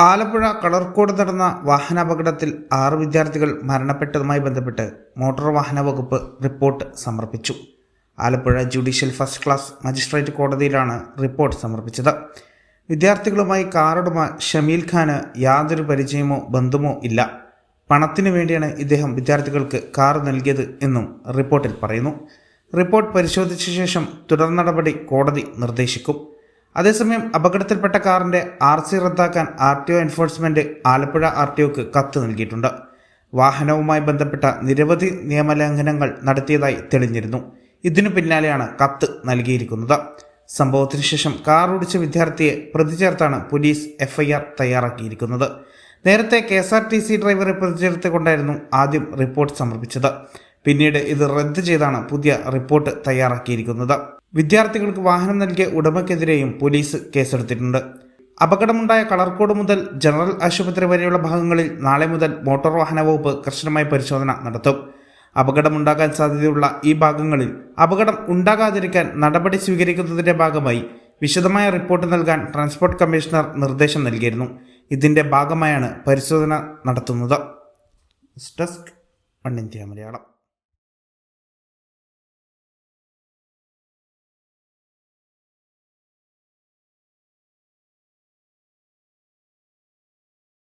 ആലപ്പുഴ കളർക്കോട് നടന്ന വാഹനാപകടത്തിൽ ആറ് വിദ്യാർത്ഥികൾ മരണപ്പെട്ടതുമായി ബന്ധപ്പെട്ട് മോട്ടോർ വാഹന വകുപ്പ് റിപ്പോർട്ട് സമർപ്പിച്ചു. Alappuzha judicial first class magistrate കോടതിയിലാണ് റിപ്പോർട്ട് സമർപ്പിച്ചത്. വിദ്യാർത്ഥികളുമായി കാറുടമ ഷമീൽ ഖാന് യാതൊരു പരിചയമോ ബന്ധമോ ഇല്ല. പണത്തിനു വേണ്ടിയാണ് ഇദ്ദേഹം വിദ്യാർത്ഥികൾക്ക് കാർ നൽകിയത് എന്നും റിപ്പോർട്ടിൽ പറയുന്നു. റിപ്പോർട്ട് പരിശോധിച്ച ശേഷം തുടർ നടപടി കോടതി നിർദ്ദേശിക്കും. അതേസമയം അപകടത്തിൽപ്പെട്ട കാറിന്റെ ആർ സി റദ്ദാക്കാൻ R T O enforcement Alappuzha R T ഒക്ക് കത്ത് നൽകിയിട്ടുണ്ട്. വാഹനവുമായി ബന്ധപ്പെട്ട നിരവധി നിയമലംഘനങ്ങൾ നടത്തിയതായി തെളിഞ്ഞിരുന്നു. ഇതിനു പിന്നാലെയാണ് കത്ത് നൽകിയിരിക്കുന്നത്. സംഭവത്തിന് ശേഷം കാർ ഓടിച്ച വിദ്യാർത്ഥിയെ പ്രതി ചേർത്താണ് പോലീസ് എഫ്ഐആർ തയ്യാറാക്കിയിരിക്കുന്നത്. നേരത്തെ K S R T C ഡ്രൈവറെ പ്രതി ചേർത്തുകൊണ്ടായിരുന്നു ആദ്യം റിപ്പോർട്ട് സമർപ്പിച്ചത്. പിന്നീട് ഇത് റദ്ദ് ചെയ്താണ് പുതിയ റിപ്പോർട്ട് തയ്യാറാക്കിയിരിക്കുന്നത്. വിദ്യാർത്ഥികൾക്ക് വാഹനം നൽകിയ ഉടമയ്ക്കെതിരെയും പോലീസ് കേസെടുത്തിട്ടുണ്ട്. അപകടമുണ്ടായ കളർക്കോട് മുതൽ ജനറൽ ആശുപത്രി വരെയുള്ള ഭാഗങ്ങളിൽ നാളെ മുതൽ മോട്ടോർ വാഹന വകുപ്പ് കർശനമായ പരിശോധന നടത്തും. അപകടമുണ്ടാകാൻ സാധ്യതയുള്ള ഈ ഭാഗങ്ങളിൽ അപകടം ഉണ്ടാകാതിരിക്കാൻ നടപടി സ്വീകരിക്കുന്നതിന്റെ ഭാഗമായി വിശദമായ റിപ്പോർട്ട് നൽകാൻ ട്രാൻസ്പോർട്ട് കമ്മീഷണർ നിർദ്ദേശം നൽകിയിരുന്നു. ഇതിന്റെ ഭാഗമായാണ് പരിശോധന നടത്തുന്നത്. മലയാളം.